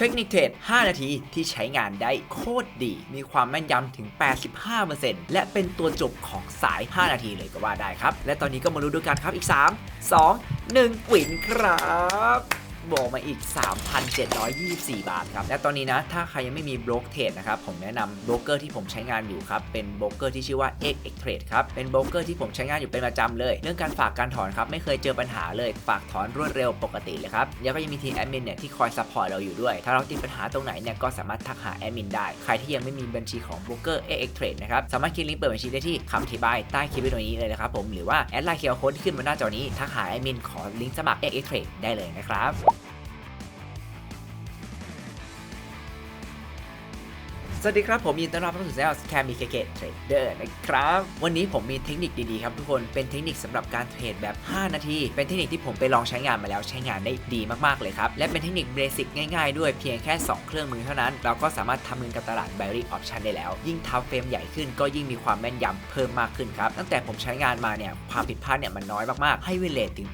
เทคนิคเทรด 5 นาทีที่ใช้งานได้โคตรดี มีความแม่นยำถึง 85%และเป็นตัวจบของสาย 5 นาทีเลยก็ว่าได้ครับ และตอนนี้ก็มารู้ด้วยกันครับอีก 3 2 1 วินครับ บวกมาอีก 3,724 บาทครับ และตอนนี้นะ ถ้าใครยังไม่มีบล็อกเทรดนะครับ ผมแนะนำโบรกเกอร์ที่ผมใช้งานอยู่ครับ เป็นโบรกเกอร์ที่ชื่อว่า X X Trade ครับ เป็นโบรกเกอร์ที่ผมใช้งานอยู่เป็นประจำเลย เรื่องการฝากการถอนครับ ไม่เคยเจอปัญหาเลย ฝากถอนรวดเร็วปกติเลยครับ แล้วก็ยังมีทีมแอดมินเนี่ยที่คอยซัพพอร์ตเราอยู่ด้วย ถ้าเราติดปัญหาตรงไหนเนี่ยก็สามารถทักหาแอดมินได้ ใครที่ยังไม่มีบัญชีของโบรกเกอร์ X X Trade นะครับ สามารถคลิกลิงก์เปิดบัญชีได้ที่คำอธิบายใต้คลิปวิดีโอนี้เลยนะครับผม หรือว่าแอดไลน์เคียร์โค้ดที่ขึ้นบนหน้าจอนี้ทักหาแอดมินขอลิงก์สมัคร X X Trade ได้เลยนะครับ สวัสดีครับ ผมยินดีต้อนรับเข้าสู่แซลส์แคมีเคเกตเทรดเดอร์นะครับ วันนี้ผมมีเทคนิคดีๆครับทุกคนเป็นเทคนิคสำหรับการเทรดแบบ 5 นาที เป็นเทคนิคที่ผมไปลองใช้งานมาแล้วใช้งานได้ดีมากๆเลยครับ และเป็นเทคนิคเบสิกง่ายๆด้วยเพียงแค่ 2 เครื่องมือเท่านั้น เราก็สามารถทำเงินกับตลาด b บ r y Option ได้แล้ว ยิ่งทับเฟรมใหญ่ขึ้นก็ยิ่งมีความแม่นยำเพิ่มมากขึ้นครับ ตั้งแต่ผมใช้งานมาเนี่ยความผิดพลาดเนี่ยมันน้อยมากๆให้เวลถึง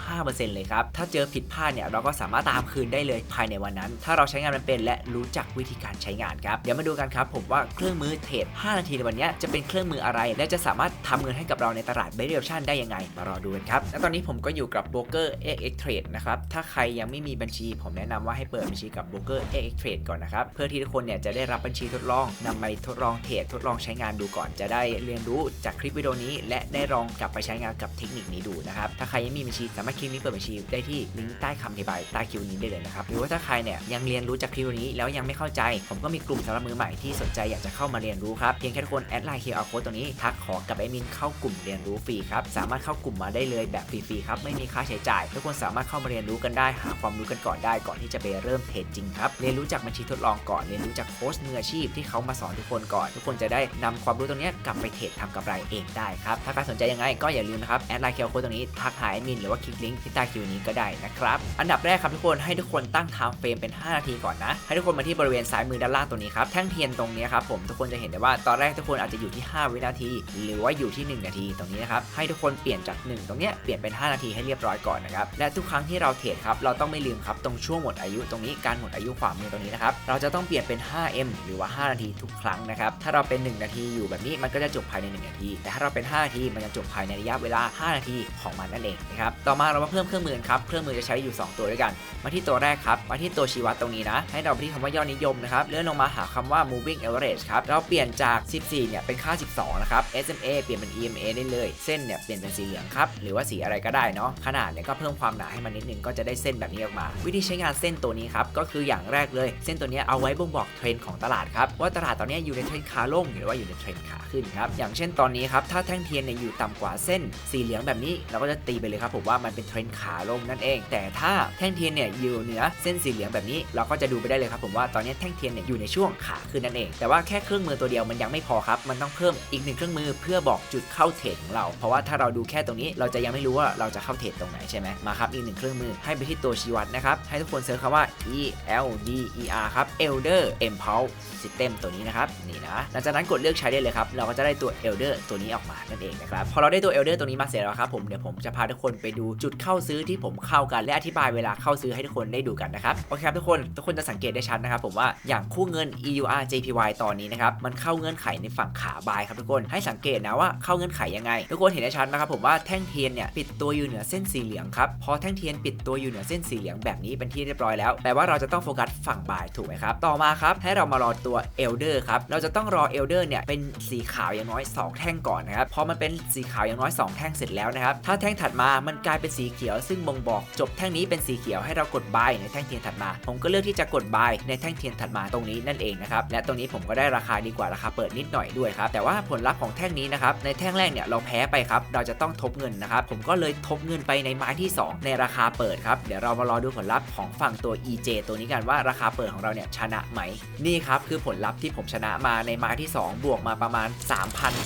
85%เลยครับถ้าเจอผิดพลาดเนี่ยเราก็สามารถตามคืนได้เลยภายในวันนั้น ถ้าเราใช้งานมันเป็นและรู้จักวิธีการใช้งานครับเดี๋ยวมาดูกันครับผมว่าเครื่องมือเทรด 5 นาทีในวันนี้จะเป็นเครื่องมืออะไร และจะสามารถทำเงินให้กับเราในตลาด b บ r y Option ได้ยังไง มารอดูกันครับ และตอนนี้ผมก็อยู่กับโบรกเกอร์ XX Trade นะครับ ถ้าใครยังไม่มีบัญชี ผมแนะนำว่าให้เปิดบัญชีกับโบรกเกอร์ XX Trade ก่อนนะครับ เพื่อที่ทุกคนเนี่ยจะได้รับบัญชีทดลองนำไปทดลองเทรดทดลองใช้งานดูก่อน จะได้เรียนรู้จากคลิปวิดีโอนี้ และได้ลองกลับไปใช้งานกับเทคนิคนี้ดูนะครับ ถ้าใครยังม่มีบัญชีสามารถคลิกลิงก์เปิดบัญชีได้ที่ลิงก์ใต้คำอธิบายใต้คลิปนี้ได้เลยนะครับ หรือว่าถ้าใครเนี่ยยังเรียนรู้จากคลิปนี้แล้วยังไม่เข้าใจ ผมก็มีกลุ่มสำหรับมือใหม่ที่สนใจอยากจะเข้ามาเรียนรู้ครับ เพียงแค่ทุกคนแอดไลน์ QR code ตัวนี้ทักขอกับแอดมินเข้ากลุ่มเรียนรู้ฟรีครับ สามารถเข้ากลุ่มมาได้เลยแบบฟรีๆครับ ไม่มีค่าใช้จ่าย ทุกคนสามารถเข้ามาเรียนรู้กันได้ หาความรู้กันก่อนได้ ก่อนที่จะไปเริ่มเทรดจริงครับ เรียนรู้จากบัญชีทดลองก่อน เรียนรู้จากโค้ชมืออาชีพที่เขามาสอนทุกคนก่อน ทุกคนจะได้นำความรู้ตรงนี้กลับไปเทรดทำกำไรเองได้ครับ ถ้าใครสนใจยังไงก็อย่าลืมนะครับแอดไลน์ QR code ตรงนี้ทักหาแอดมินหรือว่าคลิกลิงก์ที่ใต้คิวนี้ก็ได้นะครับ อันดับแรกครับทุกคนให้ทุกคนตั้งไทม์เฟรมเป็น 5 นาทีก่อนนะ ให้ทุกคนมาที่บริเวณซ้ายมือด้านล่างตรงนี้ครับแท่งเทียนตรงนี้ครับผมทุกคนจะเห็นได้ว่าตอนแรกทุกคนอาจจะอยู่ที่ 5 วินาที หรือว่าอยู่ที่ 1 นาที ตรงนี้นะครับให้ทุกคนเปลี่ยนจาก 1 ตรงนี้เปลี่ยนเป็น 5 นาทีให้เรียบร้อยก่อนนะครับและทุกครั้งที่เราเทรดครับเราต้องไม่ลืมครับตรงช่วงหมดอายุตรงนี้การหมดอายุขวามือตรงนี้นะครับเราจะต้องเปลี่ยนเป็น 5M หรือว่า 5 นาทีทุกครั้งนะครับถ้าเราเป็น 1 นาทีอยู่แบบนี้มันก็จะจบภายใน 1 นาที แต่ถ้าเราเป็น 5 นาทีมันจะจบภายในระยะเวลา 5 นาทีของมันนั่นเองนะครับต่อมาเรามาเพิ่มเครื่องมือครับเครื่องมือจะใช้อยู่ 2 ตัวด้วยกัน มาที่ตัวแรกครับมาที่ตัวชี้วัดตรงนี้นะให้เราไปที่คำว่ายอดนิยมนะครับเลื่อนลงมาหาคำว่า moving average ครับ เราเปลี่ยนจาก 14 เนี่ย เป็นค่า 12 นะครับ SMA เปลี่ยนเป็น EMA ได้เลย เส้นเนี่ย เปลี่ยนเป็นสีเหลืองครับ หรือว่าสีอะไรก็ได้เนาะ ขนาดเนี่ยก็เพิ่มความหนาให้มันนิดนึง ก็จะได้เส้นแบบนี้ออกมา วิธีใช้งานเส้นตัวนี้ครับ ก็คืออย่างแรกเลย เส้นตัวนี้เอาไว้บ่งบอกเทรนด์ของตลาดครับ ว่าตลาดตอนนี้อยู่ในเทรนด์ขาลง หรือว่าอยู่ในเทรนด์ขาขึ้นครับ อย่างเช่นตอนนี้ครับถ้าแท่งเทียนเนี่ยอยู่ต่ำกว่าเส้นสีเหลืองแบบนี้เราก็จะตีไปเลยครับผมว่ามันเป็นเทรนด์ขาลงนั่นเอง แต่ถ้าแท่งเทียนเนี่ยอยู่เหนือเส้นสีเหลืองแบบนี้ เราก็จะดูไปได้เลยครับผมว่าตอนนี้แท่งเทียนเนี่ยอยู่ในช่วงขาขึ้นนั่นเอง แต่ว่าแค่เครื่องมือตัวเดียวมันยังไม่พอครับ มันต้องเพิ่มอีกหนึ่งเครื่องมือเพื่อบอกจุดเข้าเทรดของเรา เพราะว่าถ้าเราดูแค่ตรงนี้เราจะยังไม่รู้ว่าเราจะเข้าเทรดตรงไหนใช่ไหมมาครับอีกหนึ่งเครื่องมือให้ไปที่ตัวชี้วัดนะครับให้ทุกคนเซิร์ชคำว่า E L D E R ครับ Elder Impulse System ตัวนี้นะครับนี่นะหลังจากนั้นกดเลือกใช้ได้เลยครับเราก็จะได้ตัว Elder ตัวนี้ออกมานั่นเองนะครับพอเราได้ตัว Elder ตัวนี้มาเสร็จแล้วครับผมเดี๋ยวผมจะพาทุกคนไปดูจุดเข้าซื้อที่ผมเข้ากันและอธิบายเวลาเข้าซื้อให้ทุกคนได้ดูกันนะครับโอเคครับทุกคนทุกคนจะสังเกตได้ชัดนะครับผมว่าอย่างคู่เงิน EUR JPY ตอนนี้นะครับมันเข้าเงื่อนไขในฝั่งขาบายครับทุกคนให้สังเกตนะว่าเข้าเงื่อนไขยังไง ทุกคนเห็นได้ชัดนะครับผมว่าแท่งเทียนเนี่ยปิดตัวอยู่เหนือเส้นสีเหลืองครับพอแท่งเทียนปิดตัวอยู่เหนือเส้นสีเหลืองแบบนี้เป็นที่เรียบร้อยแล้วแปลว่าเราจะต้องโฟกัสฝั่งบายถูกไหมครับต่อมาครับให้เรามารอตัว Elder ครับเราจะต้องรอ Elder เนี่ยเป็นสีขาวอย่างน้อย 2 แท่งก่อนนะครับพอมันเป็นสีขาวอย่างน้อย 2 แท่งเสร็จแล้วนะครับถ้าแท่งถัดมามันกลายเป็นสีเขียว ซึ่งบ่งบอกจบแท่งนี้เป็นสีเขียวให้เรากดบายในแท่งเทียนถัดมา ผมก็เลือกที่จะกดบายในแท่งเทียนถัดมาตรงนี้นั่นเองนะครับและตรงนี้ผมก็ได้ราคาดีกว่าราคาเปิดนิดหน่อยด้วยครับ แต่ว่าผลลัพธ์ของแท่งนี้นะครับ ในแท่งแรกเนี่ยเราแพ้ไปครับ เราจะต้องทบเงินนะครับ ผมก็เลยทบเงินไปในไม้ที่ 2 ในราคาเปิดครับ เดี๋ยวเรามารอดูผลลัพธ์ของฝั่งตัว EJ ตัวนี้กันว่าราคาเปิดของเราเนี่ยชนะไหม นี่ครับคือผลลัพธ์ที่ผมชนะมาในไม้ที่ 2 บวกมาประมาณ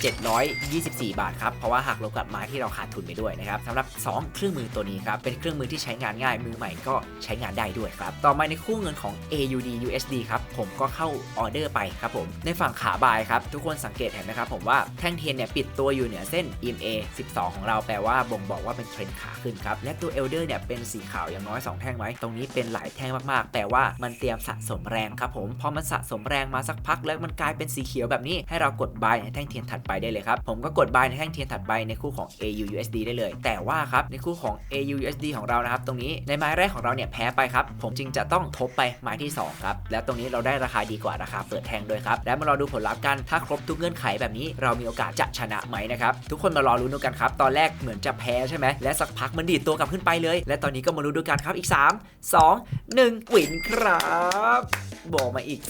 3,724 บาทครับ เพราะว่าหักลบกับไม้ที่เราขาดทุนไปด้วยนะครับสำหรับ 2 เครื่องมือตัวนี้ครับเป็นเครื่องมือที่ใช้งานง่ายมือใหม่ก็ใช้งานได้ด้วยครับต่อมาในคู่เงินของ AUD USD ครับผมก็เข้าอออเดอร์ไปครับผม ในฝั่งขาบายครับ ทุกคนสังเกตเห็นไหมครับผมว่าแท่งเทียนเนี่ยปิดตัวอยู่เหนือเส้น EMA 12 ของเราแปลว่าบ่งบอกว่าเป็นเทรนขาขึ้นครับและตัวเอลเดอร์เนี่ยเป็นสีขาวอย่างน้อย 2 แท่งไว้ตรงนี้เป็นหลายแท่งมากๆ แต่ว่ามันเตรียมสะสมแรงครับผมพอมันสะสมแรงมาสักพัก แล้วมันกลายเป็นสีเขียวแบบนี้ให้เรากดบายในแท่งเทียนถัดไปได้เลยครับผมก็กดบายในแท่งเทียนถัดไปในคู่ของ AUUSD ได้เลย แต่ว่าครับในคู่ของ AUUSD ของเรานะครับตรงนี้ในไม้แรกของเราเนี่ยแพ้ไปครับผมจึงจะต้องทบไปไม้ที่สองครับแล้วตรงนี้เราได้ราคาดีกว่าราคาเปิดแทงด้วยครับ และมารอดูผลลัพธ์กัน ถ้าครบทุกเงื่อนไขแบบนี้เรามีโอกาสจะชนะไหมนะครับ ทุกคนมารอรุ้นดูกันครับ ตอนแรกเหมือนจะแพ้ใช่ไหม และสักพักมันดีดตัวกลับขึ้นไปเลย และตอนนี้ก็มารุ้นดูกันครับ อีก 3 2 1วินครับ บวกมาอีก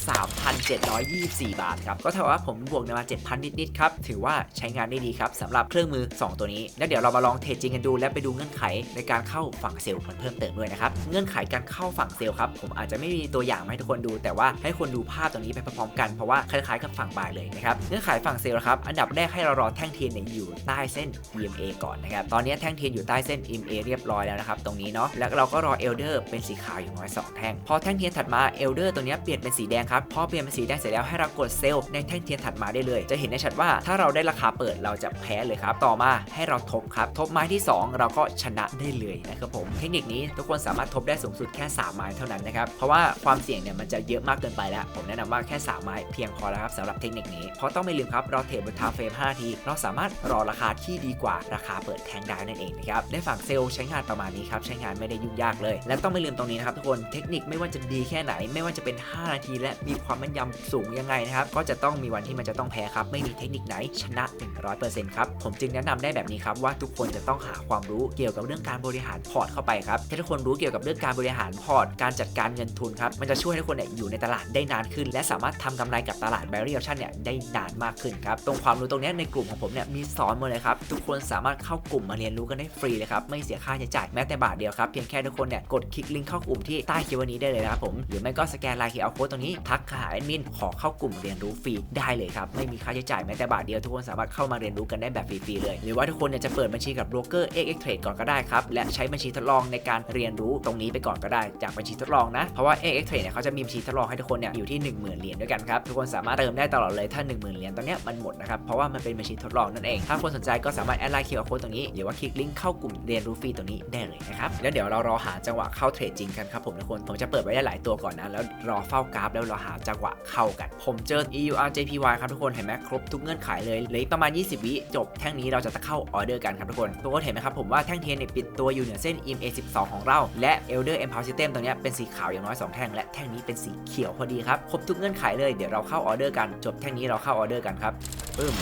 3,724 บาทครับ ก็เท่ากับผมบวกมา 7,000 นิดๆครับ ถือว่าใช้งานได้ดีครับสำหรับเครื่องมือ 2 ตัวนี้ แล้วเดี๋ยวเรามาลองเทรดจริงกันดู และไปดูเงื่อนไขในการเข้าฝั่งเซลล์มันเพิ่มเติมด้วยนะครับ เงื่อนไขการเข้าฝั่งเซลล์ครับ ผมอาจจะไม่มีตัวอย่างมาให้ทุกคนดู แต่ว่าให้คนดูภาพตรงนี้ไปพร้อมๆกัน เพราะว่าคล้ายๆกับฝั่งบ่ายเลยนะครับ เงื่อนไขฝั่งเซลล์ครับ อันดับแรกให้เรารอแท่งเทียนเนี่ยอยู่ใต้เส้น EMA ก่อนนะครับ ตอนนี้แท่งเทียนอยู่ใต้เส้น EMA เรียบร้อยแล้วนะครับ ตรงนี้เนาะ แล้วเราก็รอเอลเดอร์เป็นสีขาวอย่น้อยสองแท่ง พอแท่งเทียนถัดมาเอลเดอร์ตัวนี้เปลี่ยนเป็นสีแดงครับ พอเปลี่ยนเป็นสีแดงเสร็จแล้วให้เรากดเซลล์ในแท่งเทียนถัดมาได้เลย จะเห็นได้ชัดว่าถ้าเราได้ราคาเปิดเราจะแพ้เลยครับ ต่อมาให้เราทบครับ ทบไม้ที่ 2 เราก็ชนะได้เลยนะครับผม เทคนิคนี้ทุกคนสามารถทบได้สูงสุดแค่ 3 ไม้เท่านั้นนะครับ เพราะว่าความเสี่ยงเนี่ยมันจะเยอะมากเกินไปแล้ว ผมแนะนำว่าแค่ 3 ไม้เพียงพอแล้วครับสำหรับเทคนิคนี้ เพราะต้องไม่ลืมครับเราเทรดบนทาเฟรม5นาทีเราสามารถรอราคาที่ดีกว่าราคาเปิดแทงได้นั่นเองนะครับในฝั่งเซลล์ใช้งานประมาณนี้ครับใช้งานไม่ได้ยุ่งยากเลย และต้องไม่ลืมตรงนี้นะครับทุกคนเทคนิคไม่ว่าจะดีแค่ไหนไม่ว่าจะเป็น5 นาที และมีความแม่นยำสูงยังไงนะครับ ก็จะต้องมีวันที่มันจะต้องแพ้ครับ ไม่มีเทคนิคไหนชนะ 100%ครับ ผมจึงแนะนำได้แบบนี้ครับว่าทุกคนจะต้องหาความรู้เกี่ยวกับเรื่องการบริหารพอร์ตเข้าไปครับ ถ้าทุกคนรู้เกี่ยวกับเรื่องการบริหารพอร์ต การจัดการเงินทุนครับ มันจะช่วยให้ทุกคนเนี่ยอยู่ในตลาดได้นานขึ้น และสามารถทำกำไรกับตลาด b a r r i e r option เนี่ยได้นานมากขึ้นครับ ตรงความรู้ตรงนี้ในกลุ่มของผมเนี่ยมีสอนหมาเลยครับ ทุกคนสามารถเข้ากลุ่มมาเรียนรู้กันได้ฟรีเลยครับ ไม่เสียค่าใช้จ่ายแม้แต่บาทเดียวครับ เพียงแค่ทุกคนเนี่ยกดคลิกลิงก์เข้ากลุ่มที่ใต้คลิปวันนี้ได้เลยนะครับผม หรือไม่ก็สแกนไลน์ QR code ตรงนี้ ทักหาแอดมินขอเข้ากลุ่มเรียนรู้ฟรีได้เลยครับ ไม่มีค่าใช้จ่ายแม้แต่บาทเดียวทุกคนสามารถเข้ามาเรียนรู้กันได้แบบฟรีๆเลย หรือว่าทุกคนเนี่ยจะเปิดบัญชีกับโบรกเกอร์ XX Trade ก่อนก็ได้ครับ และใช้บัญชีทดลองในการเรียนรู้ตรงนี้ไปก่อนก็ได้ จากบัญชีทดลองนะ เพราะว่า XX Trade เนี่ยเขาจะมีบัญชีทดลองให้ทุกคนเนี่ยอยู่ที่ 10,000 เหรียญด้วยกันครับ ทุกคนสามารถเติมได้ตลอดเลยถ้า 10,000 เหรียญตอนเนี้ยมันหมดนะครับ เพราะว่ามันเป็นบัญชีทดลองนั่นเอง ถ้าคนสนใจก็สามารถแอดไลน์ QR code ตรงนี้หรือว่าคลิกลิงก์เข้ากลุ่มเรียนรู้ฟรีตรงนี้ได้เลยนะครับ แล้วเดี๋ยวเรารอหาจังหวะเข้าเทรดจริงกันครับผมทุกคน ผมจะเปิดไว้ได้หลายตัวก่อนนะ แล้วรอเฝ้ากราฟแล้วเรอหาจังหวะเข้ากัน ผมเจอ EUR JPY ครับทุกคนเห็นไหมครบทุกเงื่อนไขเลยเหลือประมาณ 20 วิจบแท่งนี้เราจะเข้าออเดอร์กันครับทุกคนทุกคนเห็นไหมครับผมว่าแท่งเทียนเนี่ยปิดตัวอยู่เหนือเส้น EMA 12 ของเราและ Elder Empower System ตัวนี้เป็นสีขาวอย่างน้อย 2 แท่ง และแท่งนี้เป็นสีเขียวพอดีครับครบทุกเงื่อนไขเลยเดี๋ยวเราเข้าออเดอร์กันจบแท่งนี้เราเข้าออเดอร์กันครับปึ้ม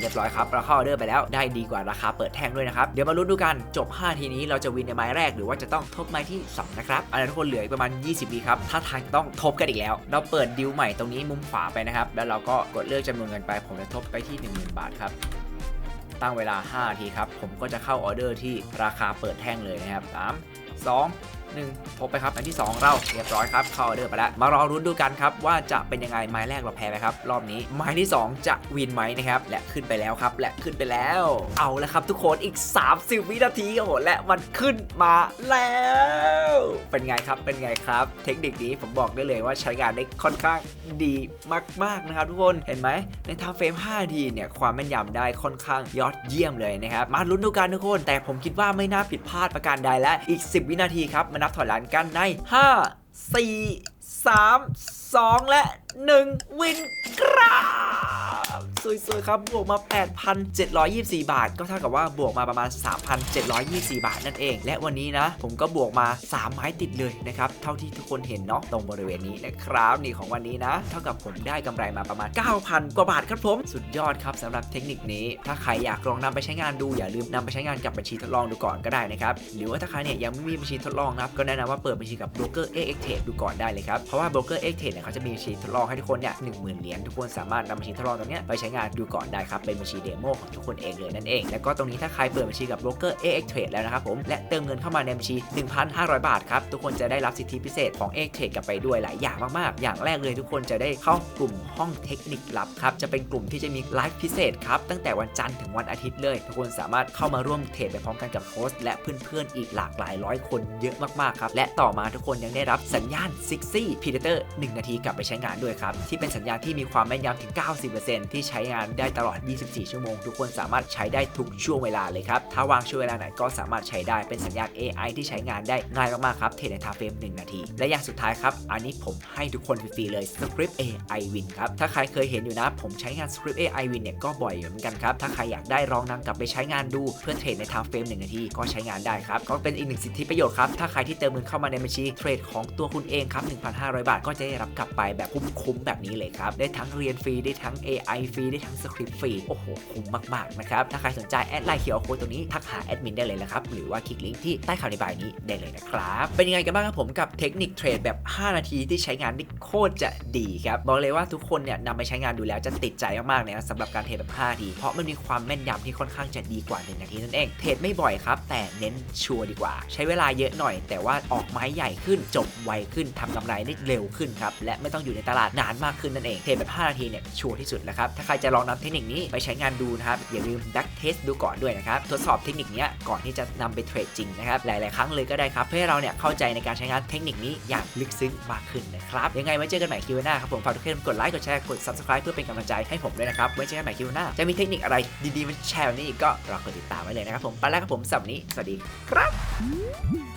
เรียบร้อยครับเราเข้าออเดอร์ไปแล้วได้ดีกว่าราคาเปิดแท่งด้วยนะครับเดี๋ยวมาลุ้นดูกันจบ 5 ทีนี้เราจะวินในไม้แรกหรือว่าจะต้องทบไม้ที่2นะครับอันนี้ทุกคนเหลืออีกประมาณ 20วิครับถ้าทางต้องทบกันอีกแล้ว เราเปิดดิวใหม่ตรงนี้มุมขวาไปนะครับแล้วเราก็กดเลือกจำนวนเงินไป ผมจะทบไปที่ 10,000 บาทครับตั้งเวลา 5 ทีครับ ผมก็จะเข้าออเดอร์ที่ราคาเปิดแท่งเลยนะครับ 3 2 1ทบไปครับอันที่ 2 เราเรียบร้อยครับเข้าออเดอร์ไปแล้ว มารอรุ้นดูกันครับว่าจะเป็นยังไงไม้แรกเราแพ้ไปครับ รอบนี้ไม้ที่ 2 จะวินไหมนะครับและขึ้นไปแล้วครับ และขึ้นไปแล้ว เอาละครับทุกคนอีก 30 วินาทีโอ้โหและมันขึ้นมาแล้ว เป็นไงครับเป็นไงครับ เทคนิคนี้ผมบอกได้เลยว่าใช้งานได้ค่อนข้างดีมากๆนะครับทุกคนเห็นไหมในทำเฟรม5นาทีเนี่ยความแม่นยำได้ค่อนข้างยอดเยี่ยมเลยนะครับมาลุ้นดูกันทุกคน แต่ผมคิดว่าไม่น่าผิดพลาดประการใดและอีก 10 วินาทีครับมานับถอยหลังกันใน 5 4 3 2 และ 1 วินครับ สวยๆครับบวกมา 8,724 บาท ก็เท่ากับว่าบวกมาประมาณ 3,724 บาทนั่นเอง และวันนี้นะ ผมก็บวกมา 3 ไม้ติดเลยนะครับ เท่าที่ทุกคนเห็นเนาะตรงบริเวณนี้นะครับนี่ของวันนี้นะ เท่ากับผมได้กำไรมาประมาณ 9,000 กว่าบาทครับผม สุดยอดครับสำหรับเทคนิคนี้ ถ้าใครอยากลองนำไปใช้งานดูอย่าลืมนำไปใช้งานกับบัญชีทดลองดูก่อนก็ได้นะครับหรือว่าถ้าใครเนี่ยยังไม่มีบัญชีทดลองนะครับก็แนะนำว่าเปิดบัญชีกับ broker AX Trade ดูก่อนได้เลยครับเพราะว่า broker AX Trade เนี่ยเขาจะมีบัญชีทดลองให้ทุกคนเนี่ย10,000เหรียญทุกคนสามารถนำบัญชีทดลองตรงเนี้ยไปใช้งานดูก่อนได้ครับ เป็นบัญชีเดโมของทุกคนเองเลยนั่นเอง แล้วก็ตรงนี้ถ้าใครเปิดบัญชีกับโบรกเกอร์ AX Trade แล้วนะครับผมและเติมเงินเข้ามาในบัญชี 1,500 บาทครับทุกคนจะได้รับสิทธิพิเศษของ AX Trade กลับไปด้วยหลายอย่างมากๆ อย่างแรกเลยทุกคนจะได้เข้ากลุ่มห้องเทคนิคลับครับจะเป็นกลุ่มที่จะมีไลฟ์พิเศษครับตั้งแต่วันจันทร์ถึงวันอาทิตย์เลย ทุกคนสามารถเข้ามาร่วมเทรดไปพร้อมกันกับโค้ชและเพื่อนๆอีกหลากหลายร้อยคนเยอะมากๆครับและต่อมาทุกคนยังได้รับสัญญาณ Sixy Predator 1 นาทีกลับไปใช้งานด้วยครับที่เป็นสัญญาณที่มีความแม่นยำถึง 90%ที่ใช้งานได้ตลอด 24 ชั่วโมง ทุกคนสามารถใช้ได้ทุกช่วงเวลาเลยครับ ถ้าวางช่วงเวลาไหนก็สามารถใช้ได้เป็นสัญญาณ AI ที่ใช้งานได้ง่ายมากๆครับ เทรดในทาเฟรม1นาที และอย่างสุดท้ายครับ อันนี้ผมให้ทุกคนฟรีๆเลย Script AI Win ครับ ถ้าใครเคยเห็นอยู่นะ ผมใช้งาน Script AI Win เนี่ยก็บ่อยเหมือนกันครับ ถ้าใครอยากได้ลองนำกลับไปใช้งานดูเพื่อเทรดในทาเฟรม1นาทีก็ใช้งานได้ครับ ก็เป็นอีกหนึ่งสิทธิประโยชน์ครับ ถ้าใครที่เติมเงินเข้ามาในบัญชีเทรดของตัวคุณเองครับ1,500 บาท ก็จะได้รับกลับไปแบบคุ้มๆแบบนี้เลยครับ ได้ทั้งเรียนฟรี ได้ทั้ง AI ฟรีได้ทั้งสคริปต์ฟรี โอ้โห คุ้มมากๆนะครับ ถ้าใครสนใจแอดไลน์เคียวโค้ดตัวนี้ ทักหาแอดมินได้เลยนะครับ หรือว่าคลิกลิงก์ที่ใต้ข่าวในบายนี้ได้เลยนะครับ เป็นยังไงกันบ้างครับผมกับเทคนิคเทรดแบบ 5 นาทีที่ใช้งานได้โคตรจะดีครับ บอกเลยว่าทุกคนเนี่ยนำไปใช้งานดูแล้วจะติดใจมากๆเลยนะสำหรับการเทรดแบบ5นาที เพราะมันมีความแม่นยำที่ค่อนข้างจะดีกว่า 1 นาทีนั่นเอง เทรดไม่บ่อยครับ แต่เน้นชัวร์ดีกว่า ใช้เวลาเยอะหน่อย แต่ว่าออกไม้ใหญ่ขึ้นจบไวขึ้นทำกำไรได้เร็วขึ้นครับและไม่ต้องอยู่ในตลาดนานมากขึ้นนั่นเองเทรดแบบ 5 นาทีเนี่ยชัวร์ที่สุดแล้วครับถ้าใครจะจะลองนำเทคนิคนี้ไปใช้งานดูนะครับ อย่าลืมดักเทสดูก่อนด้วยนะครับ ทดสอบเทคนิคนี้ก่อนที่จะนำไปเทรดจริงนะครับ หลาย ๆ ครั้งเลยก็ได้ครับ เพื่อให้เราเนี่ยเข้าใจในการใช้งานเทคนิคนี้อย่างลึกซึ้งมากขึ้นนะครับ ยังไงไว้เจอกันใหม่คลิวหน้าครับผม ฝากทุกท่านกดไลค์ กดแชร์ กด subscribe เพื่อเป็นกำลังใจให้ผมด้วยนะครับ ไว้เจอกันใหม่คลิวหน้า จะมีเทคนิคอะไรดี ๆ มาแชร์วันนี้อีกก็รอกดติดตามไว้เลยนะครับผม ไปแล้วครับผมสำหรับวันนี้ สวัสดีครับ